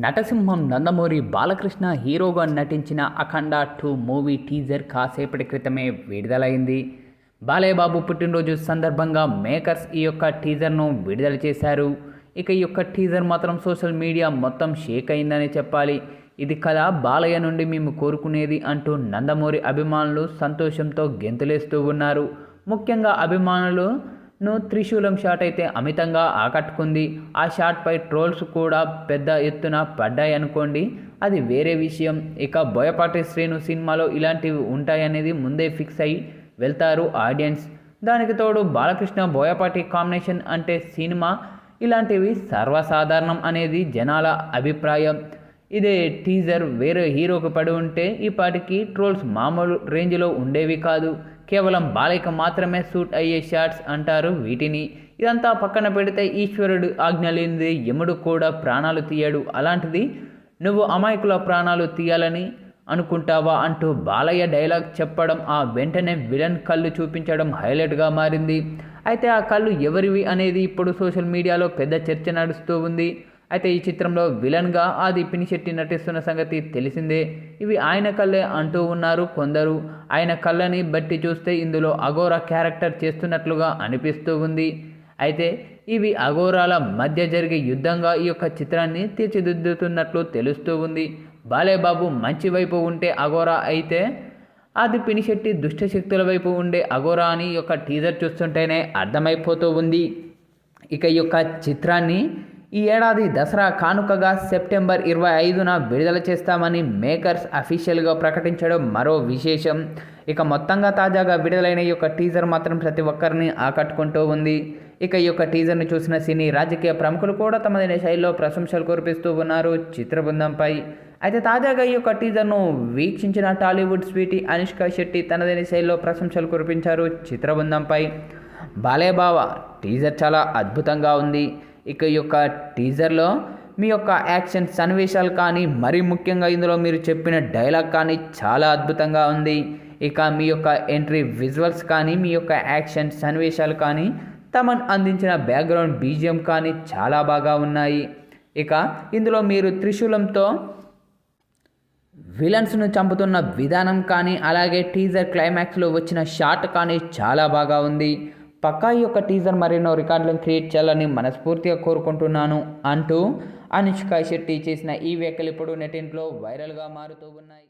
నటసింహం నందమూరి బాలకృష్ణ హీరోగా నటించిన అఖండ two movie teaser కాసేపటి క్రితమే విడుదలైంది. బాలయ్యబాబు పుట్టినరోజు సందర్భంగా మేకర్స్ ఈ యొక్క టీజర్ను విడుదల చేశారు. ఇక ఈ యొక్క టీజర్ మాత్రం సోషల్ మీడియా మొత్తం షేక్ అయిందని చెప్పాలి. ఇది కదా బాలయ్య నుండి మేము కోరుకునేది అంటూ నందమూరి అభిమానులు సంతోషంతో గెంతులేస్తూ ఉన్నారు. ముఖ్యంగా అభిమానులు ను త్రిశూలం షాట్ అయితే అమితంగా ఆకట్టుకుంది. ఆ షాట్పై ట్రోల్స్ కూడా పెద్ద ఎత్తున పడ్డాయి అనుకోండి అది వేరే విషయం. ఇక బోయపాటి శ్రీను సినిమాలో ఇలాంటివి ఉంటాయనేది ముందే ఫిక్స్ అయ్యి వెళ్తారు ఆడియన్స్. దానికి తోడు బాలకృష్ణ బోయపాటి కాంబినేషన్ అంటే సినిమా. ఇలాంటివి సర్వసాధారణం అనేది జనాల అభిప్రాయం. ఇదే టీజర్ వేరే హీరోకి పడి ఉంటే ఈ పాటికి ట్రోల్స్ మామూలు రేంజ్లో ఉండేవి కాదు. కేవలం బాలయ్యకు మాత్రమే సూట్ అయ్యే షాట్స్ అంటారు వీటిని. ఇదంతా పక్కన పెడితే ఈశ్వరుడు ఆజ్ఞ లేనిది యముడు కూడా ప్రాణాలు తీయడు. అలాంటిది నువ్వు అమాయకుల ప్రాణాలు తీయాలని అనుకుంటావా అంటూ బాలయ్య డైలాగ్ చెప్పడం ఆ వెంటనే విలన్ కళ్ళు చూపించడం హైలైట్గా మారింది. అయితే ఆ కళ్ళు ఎవరివి అనేది ఇప్పుడు సోషల్ మీడియాలో పెద్ద చర్చ నడుస్తూ ఉంది. అయితే ఈ చిత్రంలో విలన్గా ఆది పినిశెట్టి నటిస్తున్న సంగతి తెలిసిందే. ఇవి ఆయన కళ్ళే అంటూ ఉన్నారు కొందరు. ఆయన కళ్ళని బట్టి చూస్తే ఇందులో అఘోరా క్యారెక్టర్ చేస్తున్నట్లుగా అనిపిస్తూ ఉంది. అయితే ఇవి అఘోరాల మధ్య జరిగే యుద్ధంగా ఈ యొక్క చిత్రాన్ని తీర్చిదిద్దుతున్నట్లు తెలుస్తూ ఉంది. బాలేబాబు మంచి వైపు ఉంటే అఘోరా అయితే ఆది పినిశెట్టి దుష్టశక్తుల వైపు ఉండే అఘోరా అని ఈ యొక్క టీజర్ చూస్తుంటేనే అర్థమైపోతూ ఉంది. ఇక ఈ యొక్క చిత్రాన్ని ఈ ఏడాది దసరా కానుకగా సెప్టెంబర్ ఇరవై ఐదున విడుదల చేస్తామని మేకర్స్ అఫీషియల్గా ప్రకటించడం మరో విశేషం. ఇక మొత్తంగా తాజాగా విడుదలైన ఈ యొక్క టీజర్ మాత్రం ప్రతి ఒక్కరిని ఆకట్టుకుంటూ ఉంది. ఇక ఈ యొక్క టీజర్ని చూసిన సినీ రాజకీయ ప్రముఖులు కూడా తమదైన శైలిలో ప్రశంసలు కురిపిస్తూ ఉన్నారు చిత్ర బృందంపై అయితే తాజాగా ఈ యొక్క టీజర్ను వీక్షించిన టాలీవుడ్ స్వీటీ అనుష్క శెట్టి తనదైన శైలిలో ప్రశంసలు కురిపించారు చిత్ర బృందంపై బాలేబావ టీజర్ చాలా అద్భుతంగా ఉంది. ఇక ఈ యొక్క టీజర్లో మీ యొక్క యాక్షన్ సన్నివేశాలు కానీ మరీ ముఖ్యంగా ఇందులో మీరు చెప్పిన డైలాగ్ కానీ చాలా అద్భుతంగా ఉంది. ఇక మీ యొక్క ఎంట్రీ విజువల్స్ కానీ మీ యొక్క యాక్షన్ సన్నివేశాలు కానీ తమన్ అందించిన బ్యాక్గ్రౌండ్ బీజిఎం కానీ చాలా బాగా ఉన్నాయి. ఇక ఇందులో మీరు త్రిశూలంతో విలన్స్ను చంపుతున్న విధానం కానీ అలాగే టీజర్ క్లైమాక్స్లో వచ్చిన షాట్ కానీ చాలా బాగా ఉంది. పక్కా ఈ యొక్క టీజర్ మరెన్నో రికార్డులను క్రియేట్ చేయాలని మనస్ఫూర్తిగా కోరుకుంటున్నాను అంటూ అనుష్క శెట్టి చేసిన ఈ వ్యాఖ్యలు ఇప్పుడు నెటింట్లో వైరల్గా మారుతూ ఉన్నాయి.